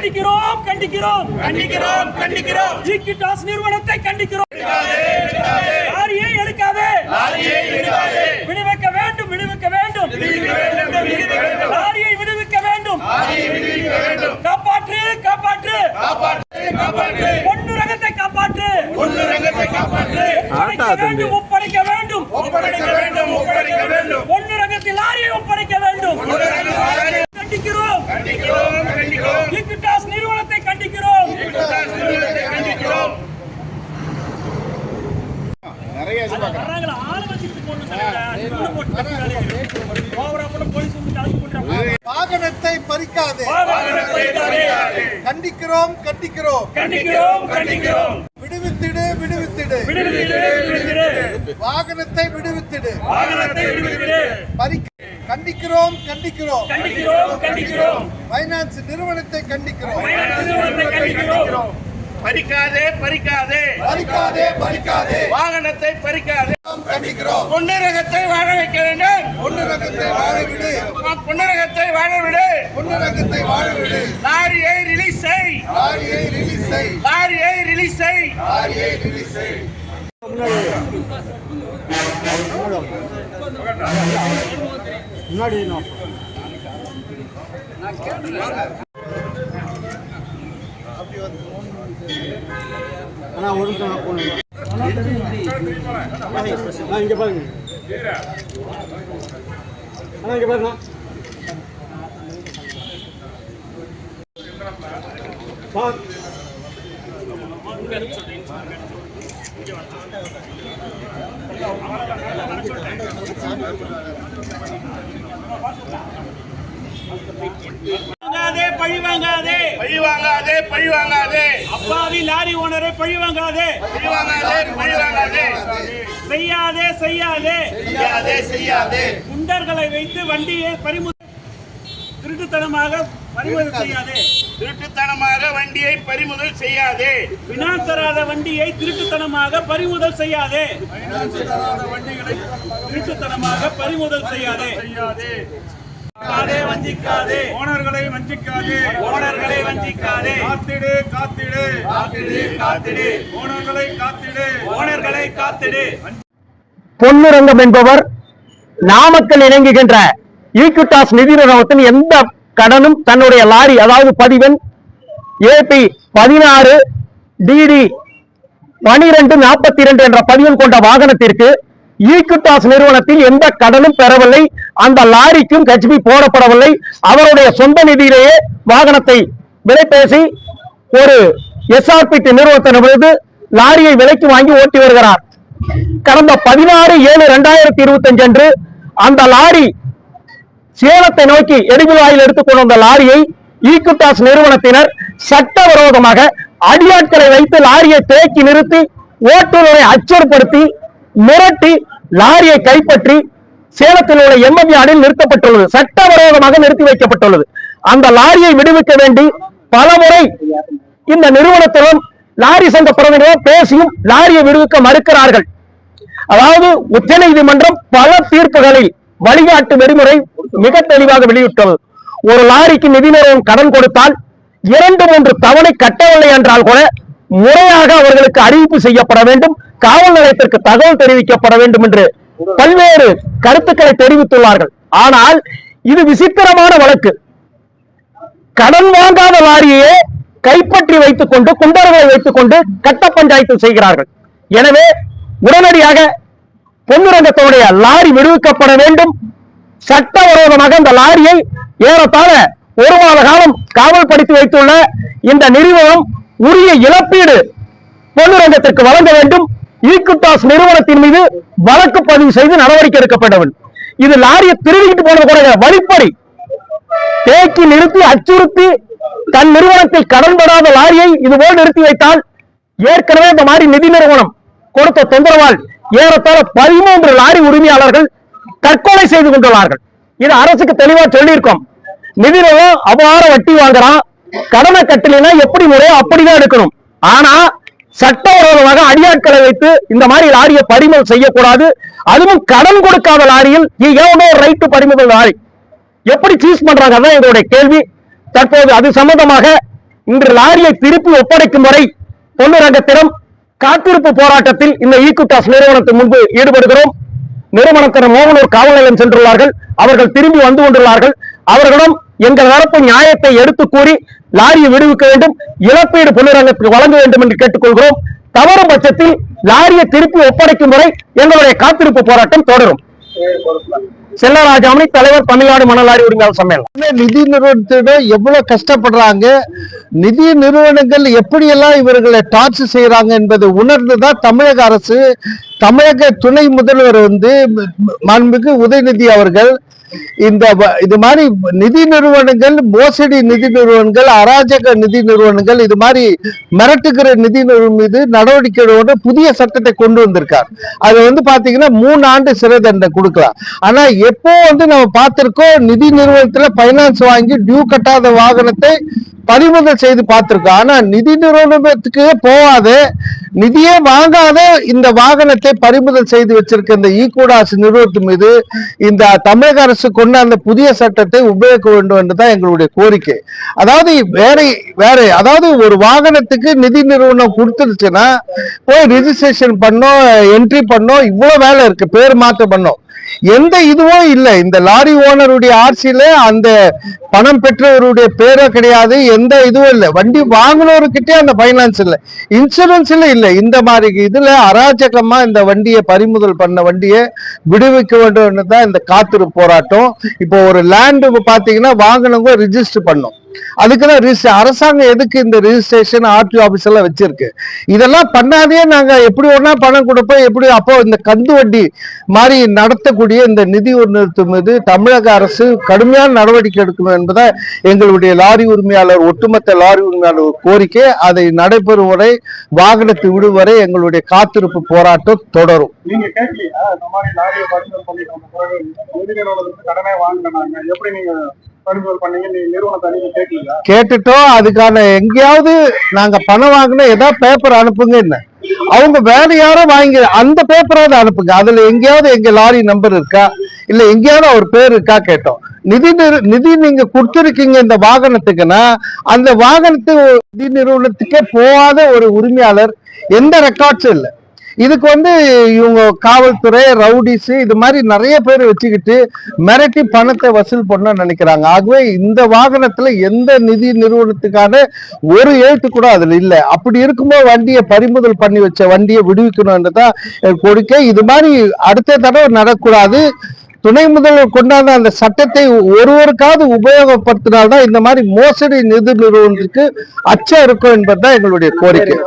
கண்டிக்கிறோம் கண்டிக்கிறோம். கண்டிக்கிறோம் கண்டிக்கிறோம். ஈக்விட்டாஸ் நிறுவனத்தை கண்டிக்கிறோம். லாரியை எடுக்காதே. லாரியை எடுக்காதே. விடுவிக்க வேண்டும் விடுவிக்க வேண்டும். விடுவிக்க வேண்டும், விடுவிக்க வேண்டும். லாரியை விடுவிக்க வேண்டும். லாரியை விடுவிக்க வேண்டும். காப்பாற்று காப்பாற்று. காப்பாற்று காப்பாற்று. பொண்ணு ரகத்தை காப்பாற்று. பொண்ணு ரங்கத்தை காப்பாற்று ஒப்படைக்க வேண்டும் ஒப்படைக்க வேண்டும் ஒப்படைக்க வேண்டும் ஒப்படைக்க வேண்டும் பொண்ணு ரகத்தில் லாரியை ஒப்படைக்க வேண்டும் லாரியை கண்டிக்கிறோம் கண்டிக்கிறோம் கண்டிக்கிறோம் ஈக்விட்டாஸ் நிறுவனத்தை கண்டிக்கிறோம் ஈக்விட்டாஸ் நிறுவனத்தை கண்டிக்கிறோம் வர்றாங்களா, ஆள் வச்சுக்கிட்டு போகணும் சொல்லுங்க. போட்டு தட்டுறாங்க. ஓவரா போனா போலீஸ் வந்து கலக்கி போட்டுறாங்க. வாகனத்தை பறிக்காதே. கண்டிக்கிறோம் கண்டிக்கிறோம். கண்டிக்கிறோம் கண்டிக்கிறோம். விடுவித்திடு விடுவித்திடு. வாகனத்தை விடுவித்திடு. வாகனத்தை விடுவிடு பறிக்க கண்டிக்கிறோம் கண்டிக்கிறோம். கண்டிக்கிறோம் கண்டிக்கிறோம். பைனான்ஸ் நிறுவனத்தை கண்டிக்கிறோம். நிறுவனத்தை கண்டிக்கிறோம். பறிக்காதே பறிக்காதே. பறிக்காதே பறிக்காதே. வாகனத்தை பறிக்காதே. பொன்னிறகத்தை வாழ வைக்க வேண்டும். பொன்னுரகத்தை வாழ விடு. பொன்னிறகத்தை வாழ விடு. பொன்னுரகத்தை வாழ விடு. லாரியை ரிலீஸ் செய். லாரியை ரிலீஸ் செய். லாரியை ரிலீஸ் செய். லாரியை ரிலீஸ் செய். அண்ணா ஒரு நிமிஷம் நான் போகணும் அண்ணா இங்கே பாருங்க அண்ணா இங்கே பாருங்க சார் பழி வாங்காதே. பழி வாங்காதே பழி வாங்காதே. அப்பாவி லாரி ஓனரை பழி வாங்காதே. பழி வாங்காதே பழி வாங்காதே. செய்யாதே செய்யாதே. செய்யாதே செய்யாதே. குண்டர்களை வைத்து வண்டியை பறிமுதல் திருட்டுத்தனமாக பறிமுதல் செய்யாதே. திருட்டுத்தனமாக வண்டியை பறிமுதல் செய்யாதே. பினான்ஸ் தராத வண்டியை திருட்டுத்தனமாக பறிமுதல் செய்யாதே. திருட்டுத்தனமாக பறிமுதல் செய்யாதே. வஞ்சிக்காதே வஞ்சிக்காதே. ஓனர்களை வஞ்சிக்காதே. ஓனர்களை வஞ்சிக்காதே. காத்திடு காத்திடு. காத்திடு காத்திடு. ஓனர்களை காத்திடு. ஓனர்களை காத்திடு. பொன்னுரங்கம் என்பவர் நாமக்கல் இணங்குகின்ற ஈக்விட்டாஸ் நிதி நிறுவனத்தின் எந்த கடனும் தன்னுடைய லாரி அதாவது பதிவெண் ஏபி பதினாறு டிடி பனிரெண்டு நாற்பத்தி இரண்டு என்ற பதிவெண் கொண்ட வாகனத்திற்கு ஈக்குட்டாஸ் நிறுவனத்தில் எந்த கடனும் பெறவில்லை. அந்த லாரிக்கும் ஹெச்பி போடப்படவில்லை. அவருடைய சொந்த நிதியிலேயே வாகனத்தை விலை பேசி ஒரு எஸ்ஆர்பி நிறுவனத்திடமிருந்து லாரியை விலைக்கு வாங்கி ஓட்டி வருகிறார். கடந்த பதினாறு ஏழு இரண்டாயிரத்தி இருபத்தி அஞ்சு அன்று அந்த லாரி சேலத்தை நோக்கி எரிபுலாயில் எடுத்துக்கொண்டு வந்த லாரியை ஈக்குட்டாஸ் நிறுவனத்தினர் சட்டவிரோதமாக அடியாட்களை வைத்து லாரியை தேக்கி நிறுத்தி ஓட்டுநரை அச்சுறுப்படுத்தி மிரட்டி லாரியை கைப்பற்றி சேலத்தில் உள்ள எம்எம்ஏ அணில் நிறுத்தப்பட்டுள்ளது. சட்டவிரோதமாக நிறுத்தி வைக்கப்பட்டுள்ளது. அந்த லாரியை விடுவிக்க வேண்டி பலமுறை இந்த நிறுவனத்திலும் லாரி சங்க பிரதிநிதிகளும் பேசியும் லாரியை விடுவிக்க மறுக்கிறார்கள். அதாவது உச்ச நீதிமன்றம் பல தீர்ப்புகளில் வழிகாட்டு நெறிமுறை மிக தெளிவாக வெளியிட்டது. ஒரு லாரிக்கு நிதி நிறுவனம் கடன் கொடுத்தால் இரண்டு மூன்று தவணை கட்டவில்லை என்றால் கூட முறையாக அவர்களுக்கு அறிவிப்பு செய்யப்பட வேண்டும். காவல் நிலையத்திற்கு தகவல் தெரிவிக்கப்பட வேண்டும் என்று பல்வேறு கருத்துக்களை தெரிவித்துள்ளார்கள். ஆனால் இது விசித்திரமான வழக்கு. கடன் வாங்காத லாரியே கைப்பற்றி வைத்துக் கொண்டு குண்டர்களை வைத்துக் கொண்டு கட்ட பஞ்சாயத்து செய்கிறார்கள். எனவே உடனடியாக பொன்னுரங்கத்தினுடைய லாரி விடுவிக்கப்பட வேண்டும். சட்டவிரோதமாக இந்த லாரியை ஏறத்தாழ ஒரு மாத காலம் காவல்படுத்தி வைத்துள்ள இந்த நிறுவனம் உரிய இழப்பீடு பொதுரங்கத்திற்கு வழங்க வேண்டும். ஈக்குட்டாஸ் நிறுவனத்தின் மீது வழக்கு பதிவு செய்து நடவடிக்கை எடுக்கப்படவன் இது லாரியை திருடிக்கிட்டு போனது கூட வழிப்பறி. தேக்கி நிறுத்தி அச்சுறுத்தி தன் நிறுவனத்தில் கடன்படாத லாரியை இதுபோல் நிறுத்தி வைத்தால் ஏற்கனவே இந்த மாதிரி நிதி நிறுவனம் கொடுத்த தொந்தரவால் ஏறத்தாழ பதிமூன்று லாரி உரிமையாளர்கள் தற்கொலை செய்து கொண்டுள்ளார்கள். இது அரசுக்கு தெளிவா சொல்லியிருக்கோம். நிதி நிறுவனம் அபார வட்டி வாங்குறான். கடனை கட்டலைன்னா எப்படி முறையோ அப்படிதான் எடுக்கணும். ஆனா சட்டவிரோதமாக அடியாட்களை வைத்து இந்த மாதிரி லாரியை பறிமுதல் செய்யக்கூடாது. அதுவும் கடன் கொடுக்காத லாரியில் எவனோ ரைட்டு பறிமுதல் லாரி. எப்படி சீஸ் பண்றாங்க? அதான் எங்களுடைய கேள்வி. தற்போது அது சம்பந்தமாக இன்று லாரியை திருப்பி ஒப்படைக்கும் வரை பொன்னுரங்கத்திடம் காத்திருப்பு போராட்டத்தில் இந்த ஈக்குட்டாஸ் நிறுவனத்தின் முன்பு ஈடுபடுகிறோம். நிறுவனத்தினர் மோகனூர் காவல் நிலையம் சென்றுள்ளார்கள். அவர்கள் திரும்பி வந்து கொண்டுள்ளார்கள். அவர்களிடம் எங்கள் தரப்பு நியாயத்தை எடுத்து கூறி லாரியை விடுவிக்க வேண்டும் இழப்பீடு பொன்னுரங்கத்துக்கு வழங்க வேண்டும் என்று கேட்டுக்கொள்கிறோம். தவறும் பட்சத்தில் லாரியை திருப்பி ஒப்படைக்கும் வரை எங்களுடைய காத்திருப்பு போராட்டம் தொடரும். செல்லராஜாமணி தலைவர் தமிழ்நாடு மணலாரி உரிமையாளர் சம்மேளனம். நிதி நிறுவனத்திடம் எவ்வளவு கஷ்டப்படுறாங்க? நிதி நிறுவனங்கள் எப்படியெல்லாம் இவர்களை டார்ச் செய்யறாங்க என்பதை உணர்ந்துதான் தமிழக அரசு தமிழக துணை முதல்வர் வந்து மாண்புக்கு உதயநிதி அவர்கள் இந்த இது மாதிரி நிதி நிறுவனங்கள் மோசடி நிதி நிறுவனங்கள் அராஜக நிதி நிறுவனங்கள் இது மாதிரி மிரட்டுகிற நிதி நிறுவனம் மீது நடவடிக்கை எடுக்க புதிய சட்டத்தை கொண்டு வந்திருக்கார். அது வந்து பாத்தீங்கன்னா மூணு ஆண்டு சிறை தண்டனை கொடுக்கலாம். ஆனா எப்போ வந்து நம்ம பார்த்திருக்கோம் நிதி நிறுவனத்துல பைனான்ஸ் வாங்கி டியூ கட்டாத வாகனத்தை பறிமுதல் செய்து பார்த்திருக்கோம். ஆனா நிதி நிறுவனத்துக்கு போகாத நிதியே வாங்காத இந்த வாகனத்தை பறிமுதல் செய்து வச்சிருக்க இந்த ஈகூடாஸ் நிறுவனத்து மீது இந்த தமிழக அரசு கொண்ட அந்த புதிய சட்டத்தை உபயோகிக்க வேண்டும் என்றுதான் எங்களுடைய கோரிக்கை. அதாவது வேற வேற அதாவது ஒரு வாகனத்துக்கு நிதி நிறுவனம் கொடுத்துருச்சுன்னா போய் ரிஜிஸ்ட்ரேஷன் பண்ணோம் என்ட்ரி பண்ணோம் இவ்வளவு வேலை இருக்கு பேர் மாற்றம் பண்ணோம் எந்த இதுவும் இல்லை. இந்த லாரி ஓனருடைய ஆட்சியில அந்த பணம் பெற்றவருடைய பேரோ கிடையாது எந்த இதுவும் இல்லை. வண்டி வாங்கினவர்கிட்டே அந்த பைனான்ஸ் இல்லை. இன்சூரன்ஸ் இல்லை. இந்த மாதிரி இதுல அராஜகமாக இந்த வண்டியை பறிமுதல் பண்ண வண்டியை விடுவிக்க வேண்டும் தான் இந்த காத்திரு போராட்டம். இப்போ ஒரு லேண்டு பாத்தீங்கன்னா வாங்கினவங்க ரிஜிஸ்டர் பண்ணும் அதுக்குதான் ரிஜிஸ்டர் அரசாங்கம் எதுக்கு இந்த ரிஜிஸ்ட்ரேஷன் ஆர்டிஓ ஆபீஸ் எல்லாம் வச்சிருக்கு? இதெல்லாம் பண்ணாதே நாங்க எப்படி ஒன்னா பணம் கொடுப்போம் எப்படி அப்போ இந்த கந்து வட்டி மாதிரி நடத்தக்கூடிய இந்த நிதி நிறுத்து மீது தமிழக அரசு கடுமையான நடவடிக்கை எடுக்கணும் என்பதை எங்களுடைய லாரி உரிமையாளர் ஒட்டுமொத்த லாரி உரிமையாளர் கோரிக்கை அதை நடைபெறும் வரை வாகனத்தை விடும் வரை எங்களுடைய காத்திருப்பு போராட்டம் தொடரும். நீங்க கேட்கலையா இந்த மாதிரி லாரியை பறிமுதல் பண்ணிட்டு பிறகு கடனே வாங்கினாங்க எப்படி நீங்க கேட்டுட்டோம். அதுக்கான எங்கேயாவது நாங்க பணம் வாங்கினா ஏதாவது பேப்பர் அனுப்புங்க என்ன? அவங்க வேற யாரோ வாங்கி அந்த பேப்பராவது அனுப்புங்க. அதுல எங்கேயாவது எங்க லாரி நம்பர் இருக்கா? இல்ல எங்கேயாவது அவர் பேர் இருக்கா கேட்டோம். நிதி நிறு- நிதி நீங்க கொடுத்துருக்கீங்க இந்த வாகனத்துக்குன்னா அந்த வாகனத்து நிதி நிறுவனத்துக்கே போகாத ஒரு உரிமையாளர் எந்த ரெக்கார்ட்ஸும் இல்லை. இதுக்கு வந்து இவங்க காவல்துறை ரவுடிஸ் இது மாதிரி நிறைய பேர் வச்சுக்கிட்டு மிரட்டி பணத்தை வசூல் பண்ண நினைக்கிறாங்க. ஆகவே இந்த வாகனத்துல எந்த நிதி நிறுவனத்துக்கான ஒரு எழுத்து கூட அதுல இல்லை. அப்படி இருக்கும்போது வண்டியை பறிமுதல் பண்ணி வச்ச வண்டியை விடுவிக்கணும்ன்றதான் என் கோரிக்கை. இது மாதிரி அடுத்த தடவை நடக்கூடாது. துணை முதல்வர் கொண்டாந்த அந்த சட்டத்தை ஒருவருக்காவது உபயோகப்படுத்தினால்தான் இந்த மாதிரி மோசடி நிதி நிறுவனத்துக்கு அச்சம் இருக்கும் என்பதுதான் எங்களுடைய கோரிக்கை.